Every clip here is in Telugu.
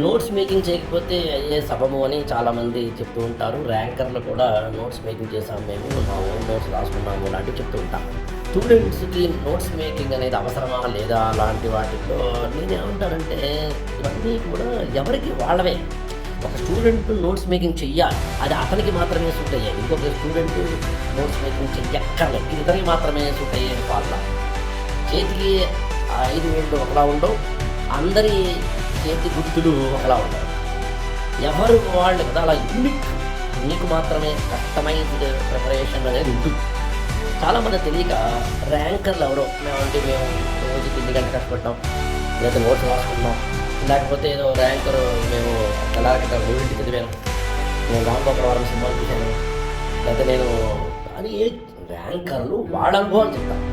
నోట్స్ మేకింగ్ చేయకపోతే అయ్యే సబము అని చాలామంది చెప్తూ ఉంటారు. ర్యాంకర్లు కూడా నోట్స్ మేకింగ్ చేసాము మేము మా ఓన్ నోట్స్ రాసుకున్నాము లాంటివి చెప్తూ ఉంటాం స్టూడెంట్స్కి నోట్స్ మేకింగ్ అనేది అవసరమా లేదా అలాంటి వాటిలో నేనేమంటానంటే ఇవన్నీ కూడా ఎవరికి వాళ్ళవే. ఒక స్టూడెంట్ నోట్స్ మేకింగ్ చెయ్యాలి అది అతనికి మాత్రమే సూట్ అయ్యాయి ఇంకొక స్టూడెంట్ నోట్స్ మేకింగ్ చెయ్యక్కర్లేదు ఇది ఇతనికి మాత్రమే సూట్ అయ్యే ఫార్ములా చేతికి ఐదు వేళ్ళు ఒకలా ఉండవు. అందరి చేతి గుర్తులు ఒకలా ఉంటాయి. ఎవరు వాళ్ళు కదా అలా యూనిక్ మీకు మాత్రమే కస్టమైజ్డ్ ప్రిపరేషన్ అనేది ఉంటుంది. చాలామంది తెలియక ర్యాంకర్లు ఎవరో మేమంటే మేము రోజుకి ఎన్ని గంటలు కష్టపడ్డాం లేదా నోట్స్ రాసుకున్నాం లేకపోతే ఏదో ర్యాంకర్ మేము ఎలా మూడింటి చదివాను. నేను రాంగోపాల వారం సినిమాలు చూశాను. లేదా నేను అది ఏ ర్యాంకర్లు వాళ్ళ అనుభవం చెప్తాను.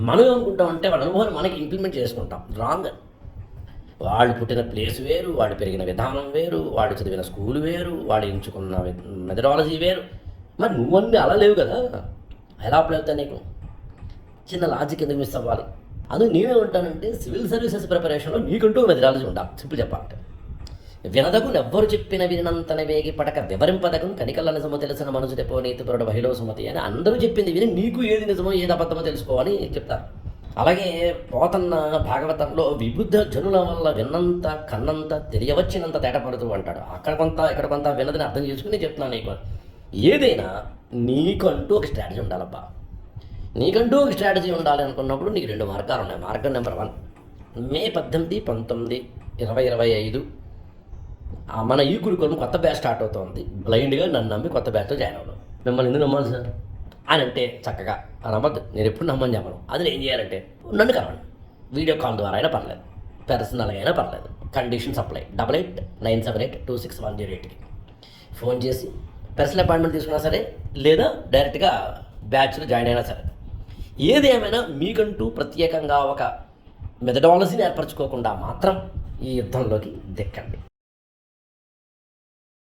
మనం ఏమనుకుంటాం అంటే వాళ్ళ అనుభవాన్ని మనకి ఇంప్లిమెంట్ చేసుకుంటాం. రాంగ్. వాళ్ళు పుట్టిన ప్లేస్ వేరు వాళ్ళు పెరిగిన విధానం వేరు వాళ్ళు చదివిన స్కూల్ వేరు వాళ్ళు ఎంచుకున్న మెథడాలజీ వేరు. మరి నువ్వన్నీ అలా లేవు కదా. ఎలా అప్లై అవుతాయి నీకు? చిన్న లాజిక్ ఎందుకు మిస్ అవ్వాలి? అందుకు నేనేమంటానంటే సివిల్ సర్వీసెస్ ప్రిపరేషన్లో నీకంటూ మెథడాలజీ ఉండాలి. సింపుల్ చెప్పాలంటే. వినదకు ఎవ్వరు చెప్పిన వినంతన వేగి పడక వివరింపదకు కనికల్ల నిజమో తెలిసిన మనసు తెపో నీతి పొరడు బహిలో సుమతి అని అందరూ చెప్పింది విని నీకు ఏది నిజమో ఏది అబద్ధమో తెలుసుకోవాలి చెప్తారు. అలాగే పోతన్న భాగవతంలో విబుద్ధ జనుల వల్ల విన్నంత కన్నంత తెలియవచ్చినంత తేటపడుతూ అంటాడు. అక్కడ కొంత ఇక్కడ కొంత విన్నదని అర్థం చేసుకుని చెప్తున్నాను నీకు. ఏదైనా నీకంటూ ఒక స్ట్రాటజీ ఉండాలబ్బా. నీకంటూ ఒక స్ట్రాటజీ ఉండాలి అనుకున్నప్పుడు నీకు రెండు మార్గాలు ఉన్నాయి. మార్గం నెంబర్ వన్ మే పద్దెనిమిది పంతొమ్మిది ఇరవై ఇరవై ఐదు మన ఈ గురుకులం కొత్త బ్యాచ్ స్టార్ట్ అవుతోంది. బ్లైండ్గా నన్ను నమ్మి కొత్త బ్యాచ్లో జాయిన్ అవ్వడం మిమ్మల్ని ఎందుకు నమ్మాలి సార్? అని అంటే చక్కగా నమ్మద్దు నేను ఎప్పుడు నమ్మని చెప్పను. అది నేను ఏం చేయాలంటే నన్ను కలవండి. వీడియో కాల్ ద్వారా అయినా పర్లేదు. పర్సనల్గా అయినా పర్లేదు. Condition supply double eight nine seven eight two six one zero ఎయిట్కి ఫోన్ చేసి పర్సనల్ అపాయింట్మెంట్ తీసుకున్నా సరే లేదా డైరెక్ట్గా బ్యాచ్లో జాయిన్ అయినా సరే. ఏది ఏమైనా మీకంటూ ప్రత్యేకంగా ఒక మెథడాలజీని ఏర్పరచుకోకుండా మాత్రం ఈ యుద్ధంలోకి దిక్కండి.